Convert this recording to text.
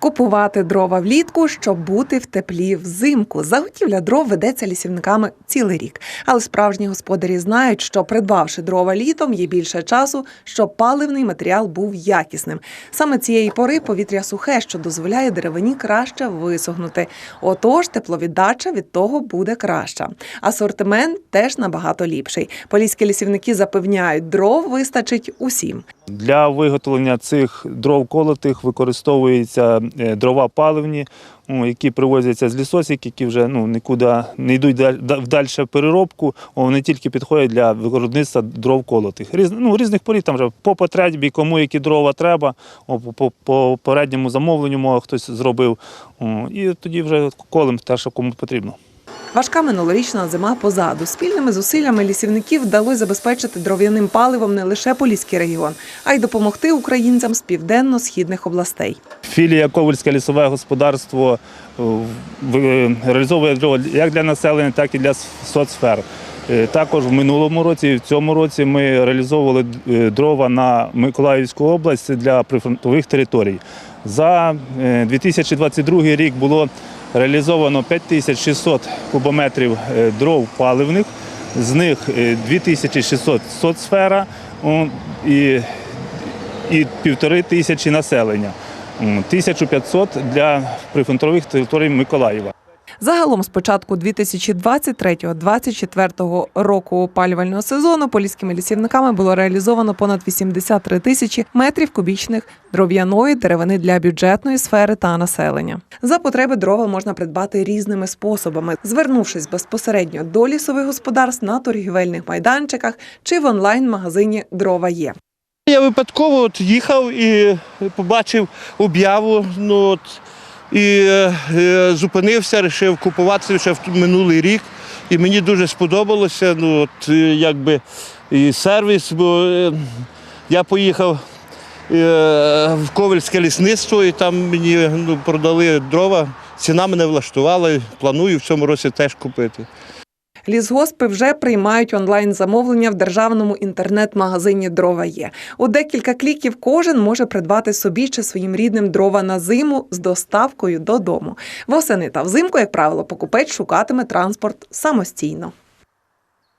Купувати дрова влітку, щоб бути в теплі взимку. Заготівля дров ведеться лісівниками цілий рік. Але справжні господарі знають, що придбавши дрова літом, є більше часу, щоб паливний матеріал був якісним. Саме цієї пори повітря сухе, що дозволяє деревині краще висохнути. Отож, тепловіддача від того буде краща. Асортимент теж набагато ліпший. Поліські лісівники запевняють, дров вистачить усім. Для виготовлення цих дров колотих використовуються е, дрова паливні, які привозяться з лісосік, які вже ну, нікуди не йдуть в дальше переробку. Вони тільки підходять для виробництва дров колотих. Різ, ну, різних порід там вже по потребі, кому які дрова треба, по, передньому замовленню хтось зробив. І тоді вже колем те, що кому потрібно. Важка минулорічна зима позаду. Спільними зусиллями лісівників вдалося забезпечити дров'яним паливом не лише Поліський регіон, а й допомогти українцям з південно-східних областей. Філія Ковальське лісове господарство е, е, реалізовує дрова як для населення, так і для соцсфер. Е, Також в минулому році і в цьому році ми реалізовували дрова на Миколаївську область для прифронтових територій. За е, 2022 рік було реалізовано 5600 кубометрів е, дров паливних, з них е, 2600 соцсфера о, і і півтори тисячі населення. 1500 для прифронтових територій Миколаєва. Загалом з початку 2023-2024 року опалювального сезону поліськими лісівниками було реалізовано понад 83 тисячі метрів кубічних дров'яної деревини для бюджетної сфери та населення. За потреби дрова можна придбати різними способами, звернувшись безпосередньо до лісових господарств на торгівельних майданчиках чи в онлайн-магазині Дрова є. Я випадково от їхав і побачив об'яву. Ну, от, і е, е, зупинився, вирішив купувати ще в минулий рік. І мені дуже сподобалося. Ну, от, е, якби, і сервіс, бо я поїхав в Ковельське лісництво, і там мені ну, продали дрова. Ціна мене влаштувала. Планую в цьому році теж купити. Лісгоспи вже приймають онлайн-замовлення в державному інтернет-магазині Дрова є. У декілька кліків кожен може придбати собі чи своїм рідним дрова на зиму з доставкою додому. Восени та взимку, як правило, покупець шукатиме транспорт самостійно.